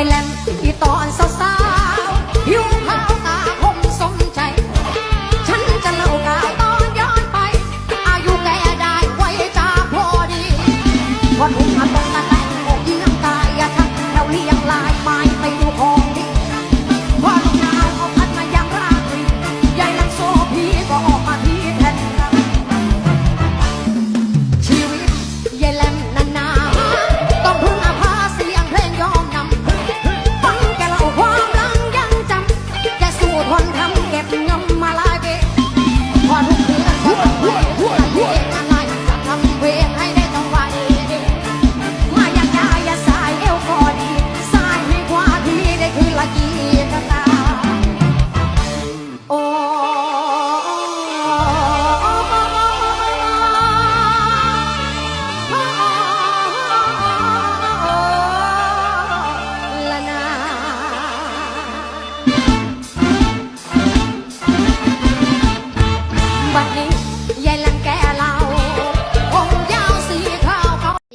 า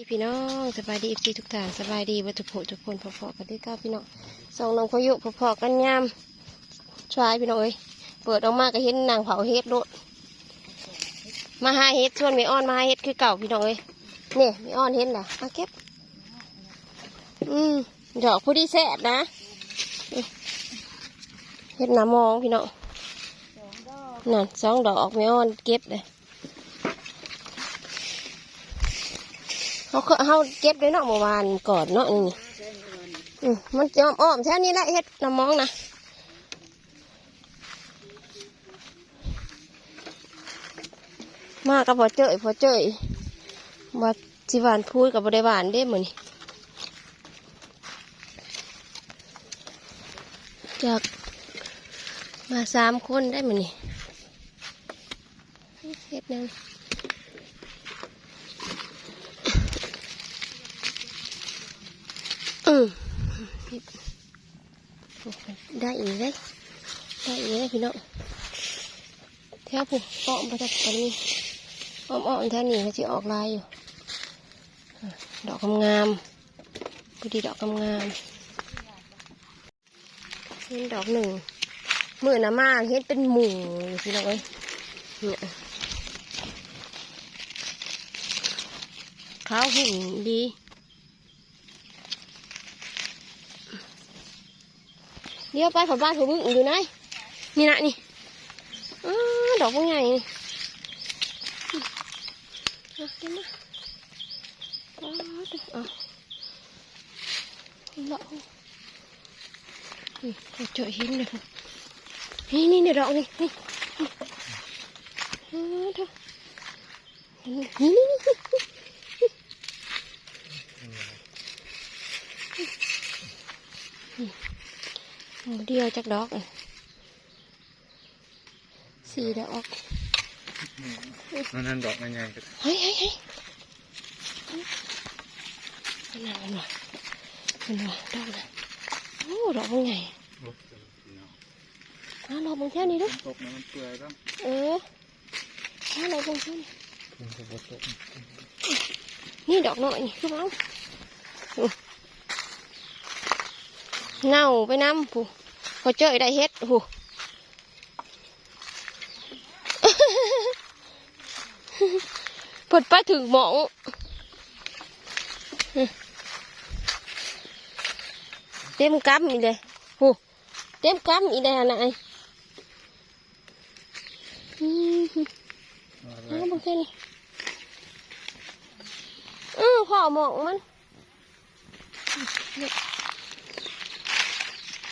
พี่น้องสบายดีพี่ทุกท่านสบายดีวัตถุผทุกคนพอๆกันด้วยก้าพี่น้องสองน้องพายุพอๆกันยามชายพี่น้องเอ้ยเปิดออกมาก็เห็นนางเผาเฮ็ดโดดมาหาเฮ็ดชวนไม่อ้อนมาหาเฮ็ดคือเก่าพี่น้องเอ้ยนี่ไม่อ้อนเห็นล่ะมาเก็บอืมดอกผู้ดีแซ่บนะเฮ็ดหน้ามองพี่น้องนั่นสองดอกไม่อ้อนเก็บเลย เขาเคเขาเก็บได้เนาะเมื่อวานก่อนเนาะนี่มันจะอ้อมๆแค่นี้แหละเฮ็ดน้ำมองนะมากับพอเจยพอเจยว่าสิวานพูดกับบริวานได้เหมือนนี่จากมาสามคนได้เหมือนนี่เฮ็ดนั่ อืมได้อีกเลยได้อีกเลยพี่น้องแถวผู้อ้อมไปจากตอนนี้อ้อมอ้อมๆแถวนี้เขาจะออกลายอยู่ ดอกงามพอดีดอกงามเห็นดอกหนึ่งเมือนามาเห็นเป็นหมู่อยู่พี่น้องเอ้ยเนี่ยขาวหุ่นดี เดี๋ยวไปผับบ้านผับบึ้งอยู่ไหนนี่นะนี่อดอกพวกใหญ่นี่เอาเดี๋ยวมาอ้าเดี๋ยวเอาเลาะนี่เราเจอหินเลยนี่นี่นี่ดอกนี่นี่อ้าวเลยนี่นี่นี่ เดียวจากดอกเลยสี่ดอกนั่นนั่นดอกมันใหญ่ก็เฮ้ยเฮ้ยเฮ้ยมันหนามันหนามันหนาดอกนะโอ้ดอกมันใหญ่หาดอกบางแค่นี้ด้วยตกมันเปื่อยแล้วเออหาดอกบางแค่นี้มันจะบดตกนี่ดอกน้อยนี่คือเอาอู้ เน่าไปน้ำผู้พอเจอได้เฮ็ดผู้เปิดไปถึงหมองเต็มกำอีเลยผู้เต็มกำอีเลยนะไอ้อืมเอาบางแค่นี้เออพ่อหมองมัน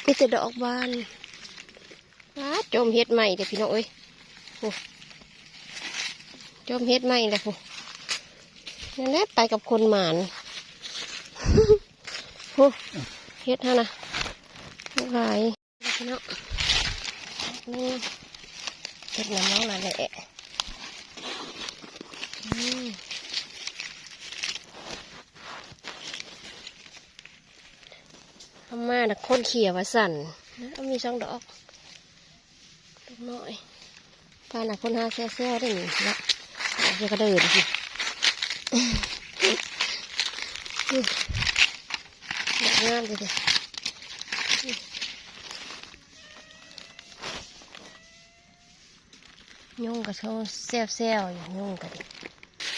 มีแต่ดอกบานว้าจมเฮ็ดใหม่เด้อพี่น้องเอ้ยโอ้จมเฮ็ดใหม่เลยผู้นั่นแหละไปกับคนหมานโอ้เฮ็ดฮะนะหลายพี่น้องนี่เฮ็ดน้ำน้องนั่นแหละ ทำมาดักคนเขียวาสั่นนะมีช่องดอกดอกน้อยปลาหนักคนหาแซ่แซ่ได้หนิละเดี๋ยวก็เดินสิดักงามเลยยุ่งกับเขาแซ่แซ่อย่างยุ่งกันดิ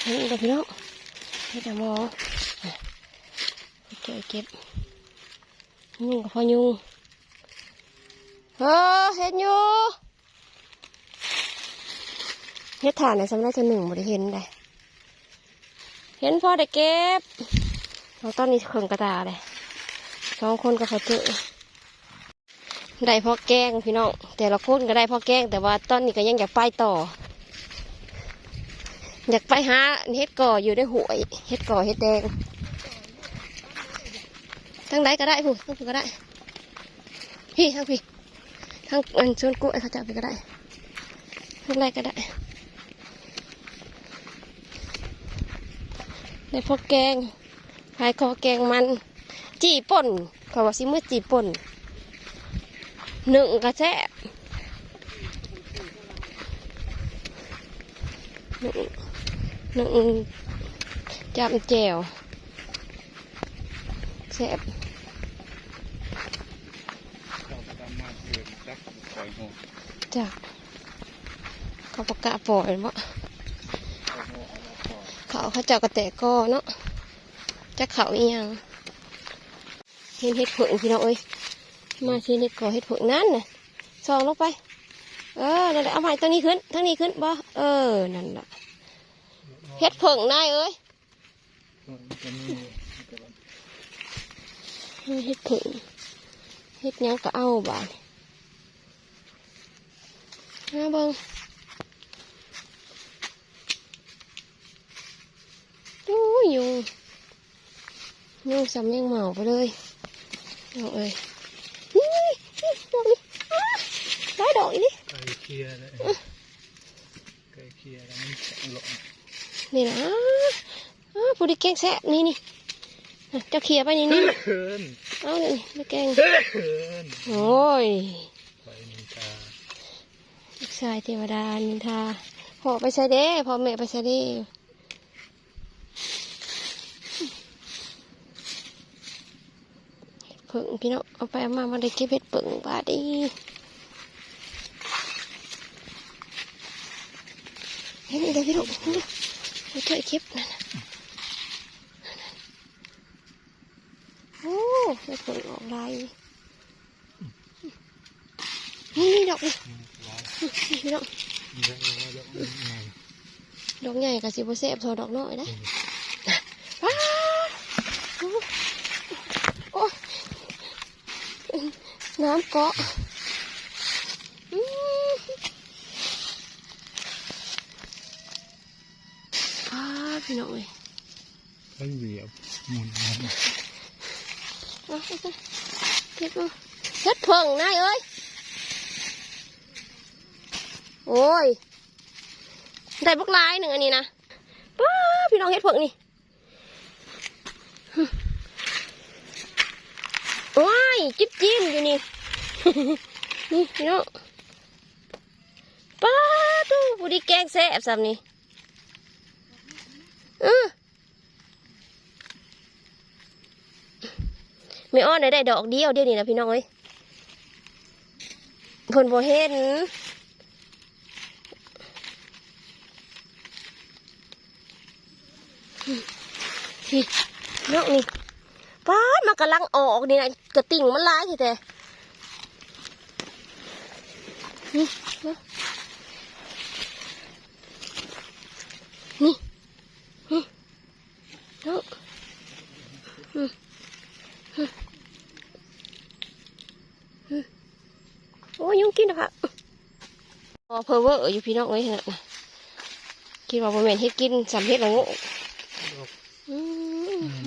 ยุ่งกับพี่น้องให้แต่มองเก็เก็บ ยุ่งกับพ่อยุ่งเออเห็นอยู่เฮ็ดฐานในสำนักจะหนึ่งบ่ได้เห็นได้เห็นพ่อได้เก็บเราตอนนี้เขิงกระตาเลยสองคนก็เขาเจอได้พ่อแกงพี่น้องแต่ละคนก็ได้พ่อแกงแต่ว่าตอนนี้ก็ยังอยากไปต่อ อยากไปหาเฮ็ดก่ออยู่ในหวยเฮ็ดก่อเฮ็ดแดง ทั้งใดก็ได้ผู้ทั้งผู้ก็ได้พี่ทั้งพี่ทั้งอันชวนกุ้ยเขาจะไปก็ได้ทั้งใดก็ได้ได้พ่อแกงพายคอแกงมัน จีป่นเขาว่าสิมือจีป่นหนึ่งกระแซ่บหนึ่งหนึ่งจำแจวแซ่บ เขาตามมาเดือดจัก ปล่อยหัวจากเขาประกาศปล่อยว่าเอามาปล่อยเขาเขาเจ้ากระแตกก็เนาะจะเขาอีหยังเห็นเห็ดผงพี่น้องเอ้ยมาที่เห็ดก่อเห็ดผงนั่นน่ะซองลงไป เออนั่นแหละเอาใหม่ตัวนี้ขึ้นทั้งนี้ขึ้นบ่เออนั่นแหละเห็ดผงนายเอ้ยเฮ็ดผงเฮ็ดยังก็เอาบา ดมาเบิ่งโอ้ยยุงยุงสำยังเหมาไปเลยเอาเอ้ยนี่นี่ดอกนี้อ้าได้ดอกอีนี่ไก่เคลียร์เลยไก่เคลียร์แล้วมันแข็งหลงนี่นะอ้าผู้ที่แกงแซ่บนี่นี่อะเจ้าเขียไปนี่นี่เขินเอาเลยไม่แกงเขินโอ้ยไปนินตาลูก ชายเทวดานินทาพ่อไปใส่เด้พ่อแม่ไปใส่เด้เพิ่งพี่น้องเอาไปเอามามาได้เก็บเห็ดเปิงบาดีเห็นอะไรพี่น้องเห็นไหมเอาเถอะเก็บนั่นโอ้เห็ดเปิงออกลายนี่นี่ดอกนี่ ร้อยนี่พี่น้องเยอะเลยเยอะเลยไงดอกใหญ่กับสิบเซฟโซดอกน้อยนะว้าวโอ้ยน้ำเกาะอืมอ้าพี่น้องเอ้ยเขาเหยียบหมุนมันเอาไปไปเก็บมาเฮ็ดเพิ่งนายเอ้ย โอ้ยได้บักลายหนึ่งอันนี้นะป้าพี่น้องเฮ็ดเพิ่งนี่ว้ายจิ๊บจิ้มอยู่นี่ นี่พี่น้องป้าตู้ผู้ดีแกงแซ่บซ้ำนี่เออไม่อ้อนได้ได้ดอกเดียวเดียวนี่นะพี่น้องเอ้ยเพิ่นบ่เห็น นี่นาะนี่ป้ามันกำลังออกนี่นะกระติ่งมันร้ายทีแต่นี่นี่นี่นาะอืมอืมอืมโอ้ยยุงกินนะคะพอเพอเวอร์อยู่พี่น้องเอ้ยนะคิดว่าบ่แมนเฮ็ดกินสำเฮ็ดละโง่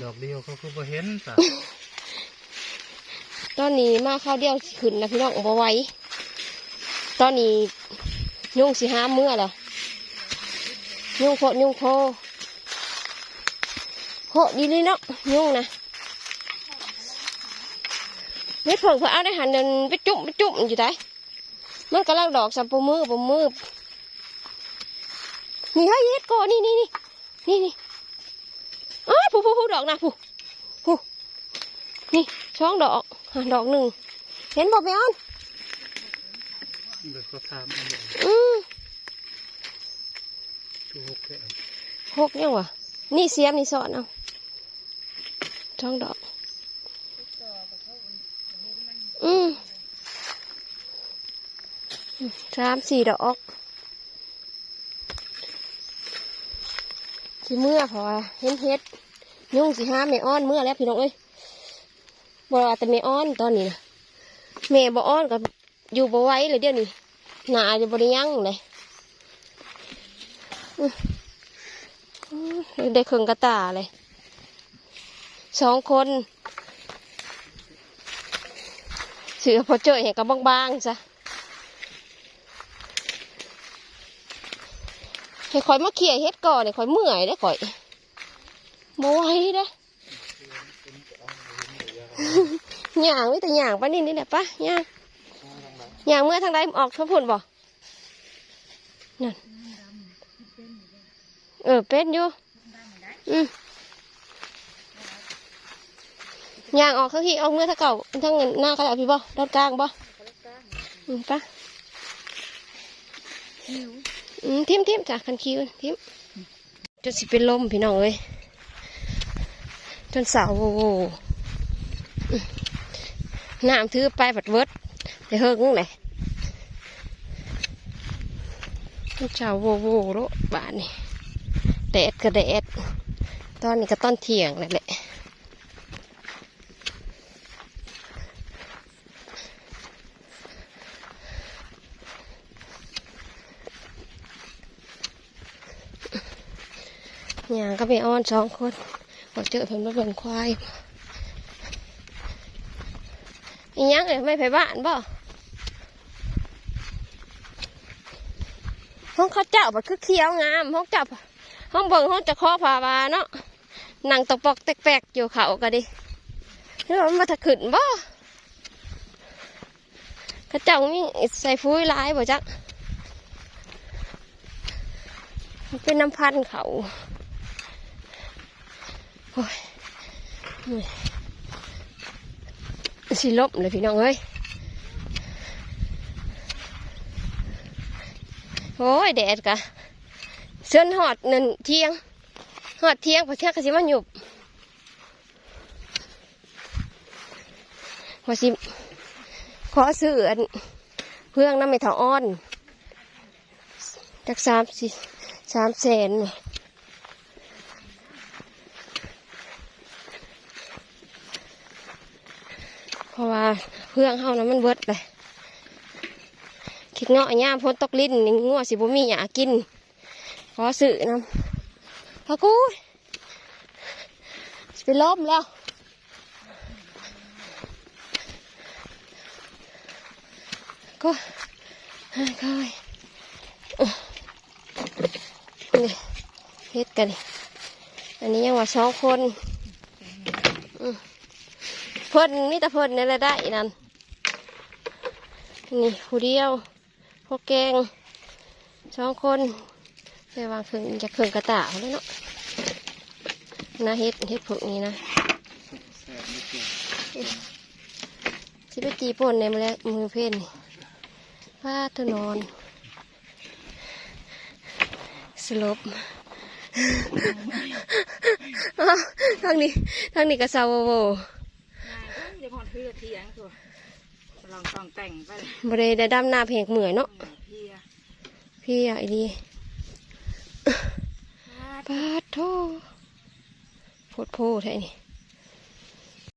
อกเดียวเขาคือบ่เห็นจ้ะตอนนี้มาข้าวเดียวขึ้นนะพี่น้องบ่ไหวตอนนี้ยุงสิห้ามเมื่อแล้วยุงโคยุงโคโคดีเลยเนาะยุงนะเม็ดเผิงเพื่อเอาได้หันเดินไปจุ่มไปจุ่มอยู่ได้มันกำลังดอกสัมปมือปมือนี่ให้เฮ็ดก่อนนี่นี่นี่นี่นี่ ผู้ผู้ผู้ดอกนะผู้ผู้นี่ช่องดอกดอกหนึ่งเห็นบอกไหมออนเดี๋ยวเขาทำอันเดียวอืมคือหกแค่หกยังวะนี่เสียมนี่สอนเอาช่องดอก อืมสามสี่ดอกสิเมื่อเพราะว่าเห็นเฮ็ด ยุ่งสิห้าแม่อ้อนเมื่อแล้วพี่น้องเอ้ยบอแต่แม่อ้อนตอนนี้นะแม่บ่อ้อนกับอยู่บ่ไว้เลยเดี๋ยวนี้หนาจะบริยังเลยได้เครื่องกระตาเลยสองคนเสือพอเจอเห็นกับบางๆจ้ะให้คอยมาเขี่ยเฮ็ดก่อนเนี่ยคอยเมื่อยได้คอย โมไหว้ได้อย่างไม่แต่หย่างปะนี่นี่แหละปะย่างย่างเมื่อทางใดออกทั้งพุ่นบ่นั่นเออเป็นอยู่อืมย่างออกข้างที่ออกเมื่อถ้าเก่าทั้งหน้าเขาเอาพี่บ่ด้านกลางบ่อืมปะอืมทิมทิมจ้ะคันคิวทิมจนสิเป็นลมพี่น้องเอ้ย จนเสาโวโวน้ำถือไปผัดเวิร์ดเดี๋ยวเฮิงเลยเจ้าโวโวโรบ้านนี่แดดก็แดดตอนนี้ก็ต้นเที่ยงเลยแหละอย่างก็ไปอ้อนสองคน อเจอเพิ่นมาเบิ่งควายอีหยังเลยไม่ไปบ้านบ่ห้องเขาเจ้าบัดคือเขียวงามห้องเจ้าห้องเบิ่งห้องจะคอผาวาเนาะหนังตกปอกแตกๆอยู่เขาก็ดินี่มันมาถะขึ้นบ่เขาเจ้ามีใส่ฟุ้ยลายบ่จักเป็นน้ำพันธุ์เขา อ้ยสิลบเลยพี่น้องเอ้ย โอ้ยแดดกะเส้นหอดนั่นเที่ยง หอดเที่ยงพอเที่ยงก็สิมันหยุบพอสิขอซื้ออันเพื่องน้ำไม่ถาอ้อนจักสามสิสามแสนนี่ เพ ราะว่าเพื่องเฮานั้นมันเบิดเลยคิดเงาะย่ามพ้นตกลิ้นนี่งัวสิบ่มีหยากกินขอสื่อนำพะกูไปล้อมแล้วก็ให้ค่อยนี่เฮ็ดกัน อันนี้ยังว่าสองคน เพิ่นนี่แต่เพิ่นนี่แหละได้นั่นนี่ผู้เดียวพวกแกงสองคนไปวางเครื่งจะเครื่งกระตาเอาเลยเนาะนะเฮ็ดเฮ็ดผกนี้นะแซ่บนิดเดีป่นในมือแลมือเพ่นนี่ว่าเธอนอน สลบอ้าวทางนี้ทางนี้ก็เศร้าโวโว พอถือเทียงตัวลองต้องแต่งไปเลยบริได้ดำหน้าเพกเหมือยเนาะเพียพี่อะไอ้ดีปาดโทโพดโพแท้นี่